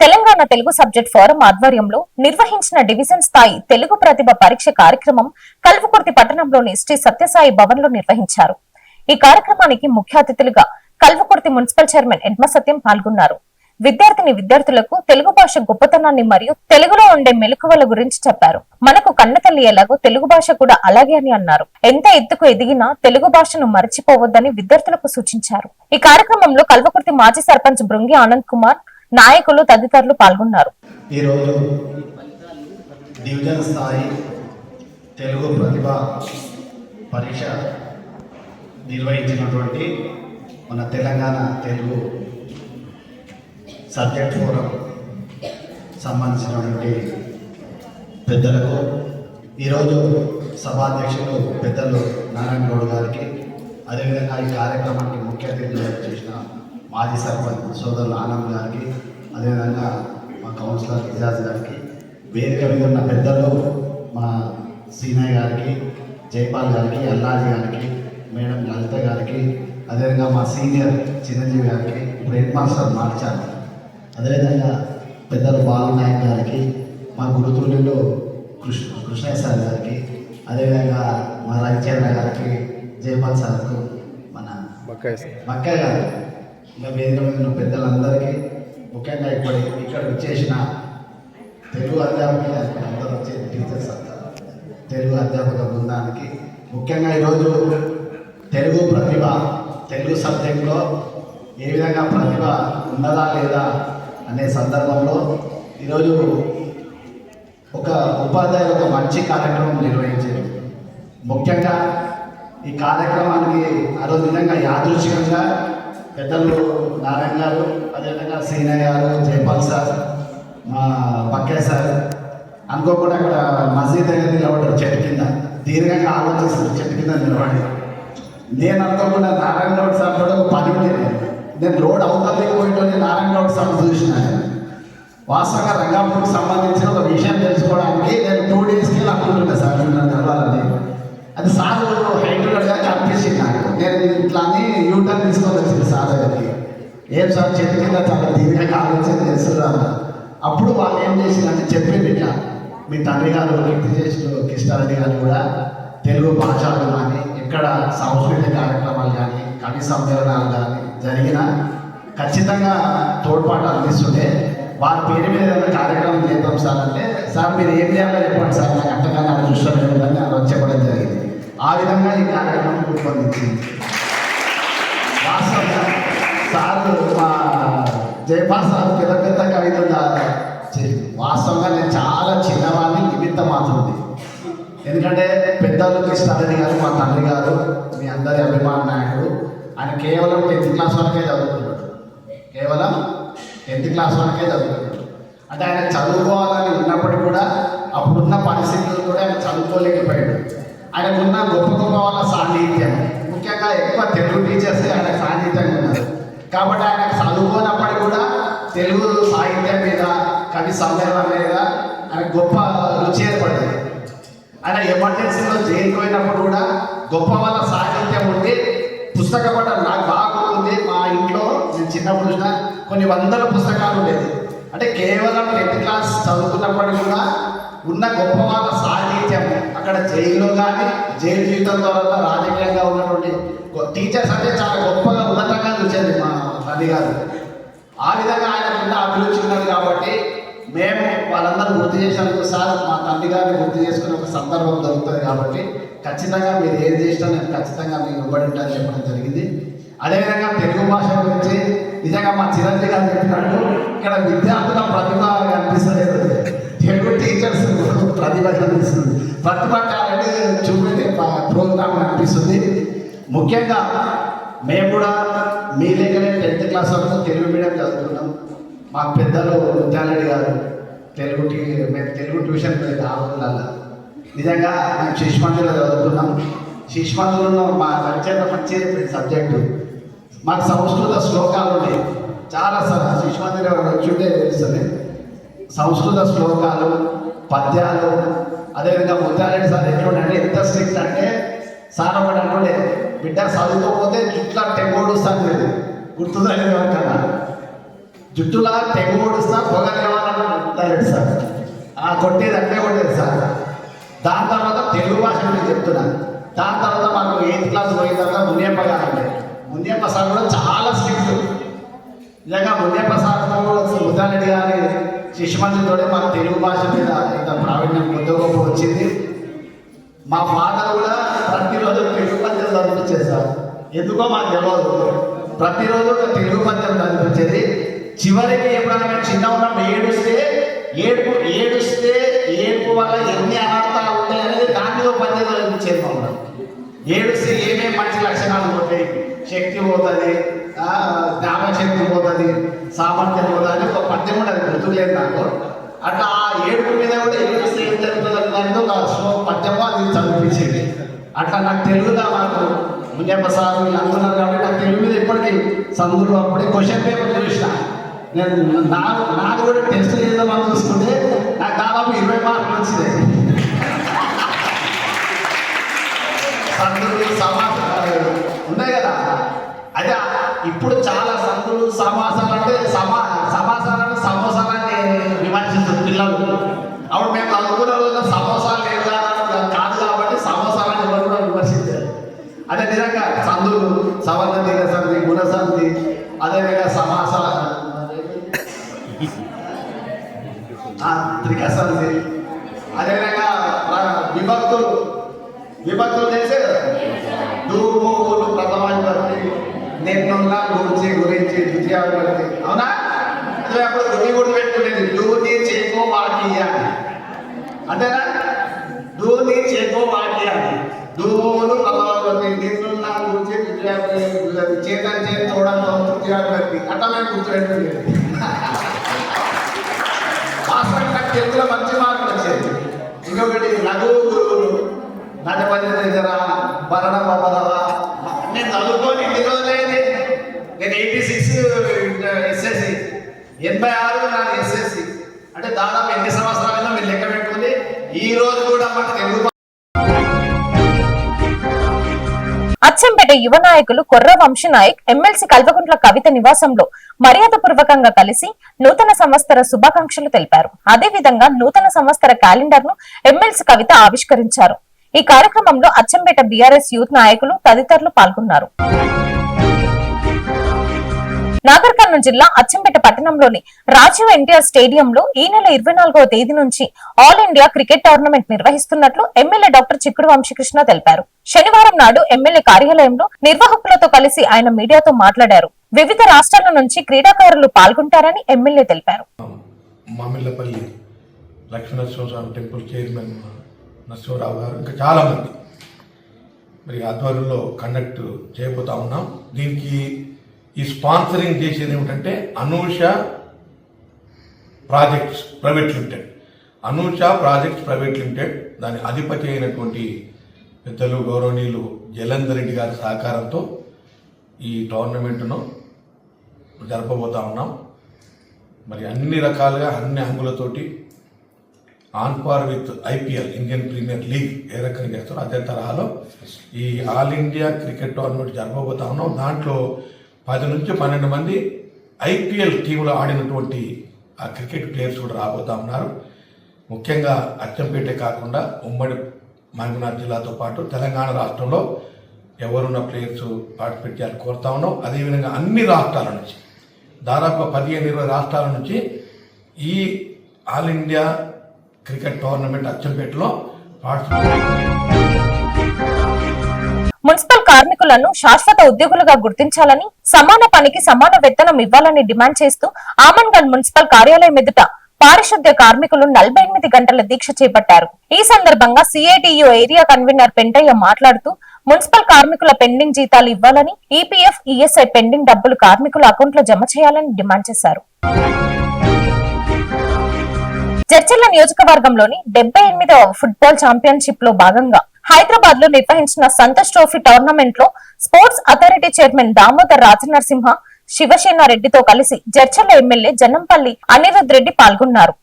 Telangana Telugu subject forum ఆధ్వర్యంలో నిర్వహించిన division స్థాయి తెలుగు ప్రతిభ పరీక్ష కార్యక్రమం కల్వకుర్తి పట్టణంలోని శ్రీ సత్యసాయి భవన్లో నిర్వహించారు. ఈ కార్యక్రమానికి ముఖ్య అతిథులుగా కల్వకుర్తి మున్సిపల్ చైర్మన్ ఎడ్మ సత్యం పాల్గొన్నారు. విద్యార్థిని విద్యార్థులకు తెలుగు భాష గొప్పతనాన్ని మరియు తెలుగులో ఉండే మెలకువల గురించి చెప్పారు. మనకు కన్నతల్లి ఎలాగో తెలుగు భాష కూడా అలాగే అని అన్నారు. ఎంత ఎత్తుకు ఎదిగినా తెలుగు భాషను మర్చిపోవద్దని విద్యార్థులకు సూచించారు. ఈ కార్యక్రమంలో కల్వకుర్తి మాజీ సర్పంచ్ బృంగి ఆనంద్ కుమార్ నాయకులు తదితరులు పాల్గొన్నారు. ఈరోజు డివిజన్ స్థాయి తెలుగు ప్రతిభ పరీక్ష నిర్వహించినటువంటి మన తెలంగాణ తెలుగు సబ్జెక్ట్ ఫోరం సంబంధించినటువంటి పెద్దలకు ఈరోజు సభాధ్యక్షులు పెద్దలు నారాయణ గౌడ్ గారికి అదేవిధంగా ఈ కార్యక్రమానికి ముఖ్య అతిథులు చేసిన మాజీ సర్పంచ్ సోదరులు ఆనంద్ గారికి అదేవిధంగా మా కౌన్సిలర్ ఇజాజ్ గారికి వేదిక మీద ఉన్న పెద్దలు మా సీనయ్య గారికి జైపాల్ గారికి అల్లాజీ గారికి మేడం లలిత గారికి అదేవిధంగా మా సీనియర్ చిరంజీవి గారికి ఇప్పుడు హెడ్ మాస్టర్ మార్చారు అదేవిధంగా పెద్దలు బాలనాయక్ గారికి మా గురుతుల్యులు కృష్ణ కృష్ణయ్య సార్ గారికి అదేవిధంగా మా రవిచంద్ర గారికి జయపాల్ సార్కు మన మక్కయ్య గారు ఇంకా వేదిక మీద పెద్దలందరికీ ముఖ్యంగా ఇప్పుడు ఇక్కడ వచ్చేసిన తెలుగు అధ్యాపక అందరూ వచ్చే టీచర్స్ తెలుగు అధ్యాపక బృందానికి ముఖ్యంగా ఈరోజు తెలుగు ప్రతిభ తెలుగు సబ్జెక్ట్లో ఏ విధంగా ప్రతిభ ఉన్నదా లేదా అనే సందర్భంలో ఈరోజు ఒక ఉపాధ్యాయులు ఒక మంచి కార్యక్రమం నిర్వహించారు. ముఖ్యంగా ఈ కార్యక్రమానికి ఆ రోజు విధంగా యాదృచ్ఛికంగా పెద్దలు నారాయణ గారు అదేవిధంగా సీనయ్య గారు జైపాల్ సార్ మా పక్కే సార్ అనుకోకుండా అక్కడ మసీద్ దగ్గర నిలబడ్డారు చెట్టు కింద. దీర్ఘంగా ఆలోచిస్తారు చెట్టు కింద నిలబడి. నేను అనుకోకుండా నారాయణ గౌడ్ సార్ కూడా ఒక పని ఉండేది నేను రోడ్ అవతలకి పోయిటోని నారాయణ గౌడ్ సార్ చూసిన వాస్తవంగా రంగాపూర్కి సంబంధించిన ఒక విషయం తెలుసుకోవడానికి నేను టూ డేస్కి అనుకుంటున్నా సార్ నన్ను కలవాలని అది సార్ హైట్ ఉండగా కనిపించింది నాకు. నేను ఇట్లా అని యూటర్న్ తీసుకొని వచ్చింది సార్ దగ్గరికి ఏం సార్ చెట్టు కింద చాలా దీర్ఘంగా ఆలోచన చేస్తున్నారు అప్పుడు వాళ్ళు ఏం చేసిందంటే చెప్పింది ఇట్లా మీ తండ్రి గారు కీర్తి చేసిన కృష్ణారెడ్డి గారు కూడా తెలుగు భాషలు కానీ ఎక్కడ సాంస్కృతిక కార్యక్రమాలు కానీ కవి సమ్మేళనాలు కానీ జరిగిన ఖచ్చితంగా తోడ్పాటు అందిస్తుంటే వారి పేరు మీద ఏదైనా కార్యక్రమం చేద్దాం సార్ అంటే సార్ మీరు ఏం చేయాలో చెప్పండి సార్ నాకు అంతకన్నా నాకు దృష్టిలో లేదని చెప్పడం జరిగింది. ఆ విధంగా ఈ కార్యక్రమం రూపొందించింది. సార్ మా జయపాల్ సార్ పెద్ద పెద్ద కవితలు చేసింది వాస్తవంగా నేను చాలా చిన్నవాడిని నిమిత్త మాత్రమే ఎందుకంటే పెద్దలు కృష్ణారెడ్డి గారు మా తండ్రి గారు మీ అందరి అభిమాన నాయకుడు ఆయన కేవలం టెన్త్ క్లాస్ వరకే చదువుతున్నాడు కేవలం టెన్త్ క్లాస్ వరకే చదువుతున్నాడు అంటే ఆయన చదువుకోవాలని ఉన్నప్పటికీ కూడా అప్పుడున్న పరిస్థితులు కూడా ఆయన చదువుకోలేకపోయాడు ఆయనకున్న గొప్ప గొప్ప వాళ్ళ సాన్నిహిత్యం ముఖ్యంగా ఎక్కువ తెలుగు టీచర్స్ ఆయన సాన్నిధ్యంగా ఉన్నారు. కాబట్టి ఆయన చదువుకోనప్పటికీ కూడా తెలుగు సాహిత్యం మీద కవి సందర్భం మీద ఆయన గొప్ప రుచి ఏర్పడింది. ఆయన ఎమర్జెన్సీలో జైలుకి పోయినప్పుడు కూడా గొప్ప వాళ్ళ సాహిత్యం ఉండి పుస్తక పట్ల నాకు బాగా ఉంది మా ఇంట్లో నేను చిన్నప్పుడు చూసిన కొన్ని వందల పుస్తకాలు ఉండేది అంటే కేవలం టెన్త్ క్లాస్ చదువుకున్నప్పటికీ కూడా ఉన్న గొప్ప మాట సాహిత్యం అక్కడ జైల్లో కానీ జైలు జీవితం ద్వారా రాజకీయంగా ఉన్నటువంటి టీచర్స్ అంటే చాలా గొప్పగా ఉన్నతంగా చూసేది మా తల్లి గారు. ఆ విధంగా ఆయనకున్న అభిరుచి ఉన్నది కాబట్టి మేము వాళ్ళందరూ గుర్తు చేసినందుకు సార్ మా తండ్రి గారిని గుర్తు చేసుకునే ఒక సందర్భం దొరుకుతుంది కాబట్టి ఖచ్చితంగా మీరు ఏం చేసినా నేను ఖచ్చితంగా మీకు ఇవ్వబడి ఉంటాను చెప్పడం జరిగింది. అదేవిధంగా తెలుగు భాష గురించి నిజంగా మా చిరంజీవి గారు చెప్పినట్టు ఇక్కడ విద్యార్థుల ప్రతిభ కనిపిస్తలేదు. ప్రతిభ కనిపిస్తుంది ప్రతిభ టాలెంట్ చూపించే ప్రోగ్రామ్ అనిపిస్తుంది. ముఖ్యంగా మేము కూడా మీ దగ్గరే టెన్త్ క్లాస్ వరకు తెలుగు మీడియం చదువుతున్నాం. మా పెద్దలు ముత్యాలరెడ్డి గారు తెలుగు మేము తెలుగు ట్యూషన్ పోయింది ఆ నిజంగా మేము శిశుమందిలో చదువుకున్నాం శిశుమందిలో మా అత్యంత మంచి సబ్జెక్టు మాకు సంస్కృత శ్లోకాలు ఉన్నాయి. చాలా సార్ శిశుమందిలో చూడే తెలుస్తుంది సంస్కృత శ్లోకాలు పద్యాలు అదేవిధంగా ముత్యారెడ్డి సార్ ఎట్లుండే ఎంత స్ట్రిక్ట్ అంటే సార్ ఒకటి అనుకుంటే బిడ్డ చదువుకోకపోతే జుట్ల తెగోడుస్తాను గుర్తుందని ఎవరికన్నా? జుట్టులా తెగ ఓడిస్తా పొగలేవాలని సార్. ఆ కొట్టేది అట్లే కొట్టేది సార్. దాని తర్వాత తెలుగు భాష నేను చెప్తున్నా. దాని తర్వాత మాకు ఎయిత్ క్లాస్ పోయిన తర్వాత మునియప్ప గారు మునియప్ప సార్ కూడా చాలా స్ట్రిక్ట్ నిజంగా మునియప్ప సార్తో ముద్దారెడ్డి గారి శిశుమంత్రితోనే మన తెలుగు భాష మీద ఇంత ప్రావీణ్యం కొద్ది గొప్ప వచ్చింది. మా ఫాదర్ కూడా ప్రతిరోజు తెలుగు పద్యం చదివించేది ఎందుకో మాకు తెలియదు ప్రతిరోజు ఒక తెలుగు పద్యం చదివించేది. చివరికి ఎప్పుడైనా మేము చిన్న ఉన్నాం ఏడుస్తే ఏడుపు ఏడుస్తే ఏడుపు వల్ల ఎన్ని అనర్థాలు ఉంటాయనేది దాని మీద పద్యం చదివించేది మమ్మల్ని ఏడిస్తే ఏమేమి మంచి లక్షణాలు ఉంటాయి శక్తి పోతుంది జ్ఞాపశక్తి పోతుంది సామర్థ్యం పోతుంది ఒక పద్యం కూడా అది గుర్తులేదు నాకు. అట్లా ఆ ఏడుపు మీద కూడా ఏడిస్తే ఏం జరుగుతుంది అనేది ఒక శ్లో పద్యమో అది చదివించేది అట్లా నాకు తెలుగుదా నాకు ముంజప్ప సార్ వీళ్ళు కాబట్టి నాకు తెలుగు మీద ఇప్పటికీ చదువులు అప్పుడే క్వశ్చన్ పేపర్ చూసిన. నేను నాకు నాకు కూడా టెస్ట్ చేద్దామని చూసుకుంటే నాకు దాదాపు ఇరవై మార్కులు వచ్చింది సందులు సమాసాలు ఉన్నాయి కదా? అదే ఇప్పుడు చాలా సందులు సమాసాలు అంటే సమా సమాసాలు సమోసాలని విమర్శిస్తుంది పిల్లలు. అప్పుడు మేము చదువుకున్న రోజున సమోసాలు లేదు కాదు కాబట్టి సమోసాలని ఎవరు కూడా విమర్శించారు. అదే నిజంగా సందులు సవర్ణ తీగ సంధి గుణ సంధి అదేవిధంగా సమాసాల ఆ, త్రిక సంధి అదేవిధంగా విభక్తులు. విభక్తులు తెలిసే కదా దూమూలు ప్రథమ విభక్తి నిన్నున్న గురించి గురించి ద్వితీయ విభక్తి అవునా అప్పుడు గుడి గుడి పెట్టుకునేది దూని చేకో వాకి అంతేనా? దూని చేకో వాకి అని దూమూలు ప్రథమ విభక్తి నిన్నున్న గురించి ద్వితీయ విభక్తి చేతన్ చేతి చూడంతో తృతీయ విభక్తి అట్లా మేము గుర్తుపెట్టుకునేది మాస్టర్ నాకు తెలుగులో మంచి మార్కులు వచ్చేది ఇంకొకటి నగు గురువులు. నటపతి దగ్గర భరణ బొమ్మలవ నేను చదువుకొని ఇన్ని రోజులైంది నేను ఎయిటీ సిక్స్ ఎస్ఎస్సి ఎనభై ఆరు నా ఎస్ఎస్సి అంటే దాదాపు ఎన్ని సంవత్సరాలైనా మీరు లెక్క పెట్టుకుంది ఈ రోజు కూడా మన తెలుగు అచ్చంపేట యువ నాయకులు కొర్ర వంశీ నాయక్ ఎమ్మెల్సీ కల్వకుంట్ల కవిత నివాసంలో మర్యాదపూర్వకంగా కలిసి నూతన సంవత్సర శుభాకాంక్షలు తెలిపారు. అదేవిధంగా నూతన సంవత్సర క్యాలెండర్ను ఎమ్మెల్సీ కవిత ఆవిష్కరించారు. ఈ కార్యక్రమంలో అచ్చంపేట బీఆర్ఎస్ యూత్ నాయకులు తదితరులు పాల్గొన్నారు. నాగర్ కర్నూలు జిల్లా అచ్చంపేట పట్టణంలోని రాజీవ్ ఎన్టీఆర్ స్టేడియంలో ఈ నెల ఇరవై నాలుగవ తేదీ నుంచి ఆల్ ఇండియా క్రికెట్ టోర్నమెంట్ నిర్వహిస్తున్నట్లు ఎమ్మెల్యే డాక్టర్ చిక్కుడు వంశీకృష్ణ తెలిపారు. శనివారం నాడు ఎమ్మెల్యే కార్యాలయంలో నిర్వాహకులతో కలిసి ఆయన మీడియాతో మాట్లాడారు. వివిధ రాష్ట్రాల నుంచి క్రీడాకారులు పాల్గొంటారని ఎమ్మెల్యే తెలిపారు. మామిళ్ళపల్లి లక్ష్మీనరసింహస్వామి టెంపుల్ చైర్మన్ నరసింహరావు గారు ఇంకా చాలామంది. మరి ఆధ్వర్యంలో కండక్ట్ చేయబోతా ఉన్నాం. దీనికి ఈ స్పాన్సరింగ్ చేసేది ఏమిటంటే Anusha projects private limited Anusha projects private limited దాని అధిపతి అయినటువంటి పెద్దలు గౌరవనీయులు జలంధర్ రెడ్డి గారి సహకారంతో ఈ టోర్నమెంట్ను జరపబోతా ఉన్నాం. మరి అన్ని రకాలుగా అన్ని హంగులతోటి on par with IPL Indian premier league ఏ రకంగా చేస్తారో అదే తరహాలో ఈ ఆల్ ఇండియా క్రికెట్ టోర్నమెంట్ జరగబోతా ఉన్నాం. దాంట్లో పది నుంచి పన్నెండు మంది ఐపీఎల్ టీంలో ఆడినటువంటి ఆ క్రికెట్ ప్లేయర్స్ కూడా రాబోతా ఉన్నారు. ముఖ్యంగా అచ్చంపేటే కాకుండా ఉమ్మడి మహబూబ్నాథ్ జిల్లాతో పాటు తెలంగాణ రాష్ట్రంలో ఎవరున్న ప్లేయర్స్ పార్టిసిపేట్ చేయాలని కోరుతా ఉన్నాం. అదేవిధంగా అన్ని రాష్ట్రాల నుంచి దాదాపు పదిహేను ఇరవై రాష్ట్రాల నుంచి ఈ ఆల్ ఇండియా క్రికెట్ టోర్నమెంట్ అచ్చంపేటలో మున్సిపల్ కార్మికులను శాశ్వత ఉద్యోగులుగా గుర్తించాలని సమాన పనికి సమాన వేతనం ఇవ్వాలని డిమాండ్ చేస్తూ ఆమన్గల్ మున్సిపల్ కార్యాలయం ఎదుట పారిశుద్ధ్య కార్మికులు నలభై ఎనిమిది గంటల దీక్ష చేపట్టారు. ఈ సందర్భంగా సిఐటియు ఏరియా కన్వీనర్ పెంటయ్య మాట్లాడుతూ మున్సిపల్ కార్మికుల పెండింగ్ జీతాలు ఇవ్వాలని ఈపీఎఫ్ ఈఎస్ఐ పెండింగ్ డబ్బులు కార్మికుల అకౌంట్లో జమ చేయాలని డిమాండ్ చేశారు. జడ్చర్ల నియోజకవర్గంలోని డెబ్బై ఎనిమిదవ ఫుట్బాల్ ఛాంపియన్షిప్లో భాగంగా హైదరాబాద్లో నిర్వహించిన సంతోష్ ట్రోఫీ టోర్నమెంట్లో sports authority chairman Damodar Raja Narasimha Shivasena రెడ్డితో కలిసి జడ్చర్ల ఎమ్మెల్యే జనంపల్లి అనిరుద్ రెడ్డి పాల్గొన్నారు.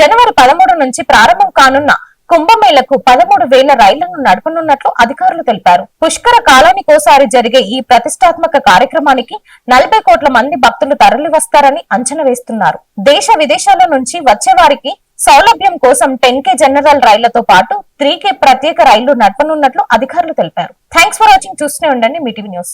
జనవరి పదమూడు నుంచి ప్రారంభం కానున్న కుంభమేళకు పదమూడు వేల రైళ్ళను నడపనున్నట్లు అధికారులు తెలిపారు. పుష్కర కాలానికోసారి జరిగే ఈ ప్రతిష్టాత్మక కార్యక్రమానికి నలభై కోట్ల మంది భక్తులు తరలి వస్తారని అంచనా వేస్తున్నారు. దేశ విదేశాల నుంచి వచ్చే వారికి సౌలభ్యం కోసం టెన్ కే జనరల్ రైళ్ళతో పాటు త్రీ కే ప్రత్యేక రైళ్ళు నడపనున్నట్లు అధికారులు తెలిపారు. Thanks for watching. చూస్తూనే ఉండండి మీ టీవీ న్యూస్.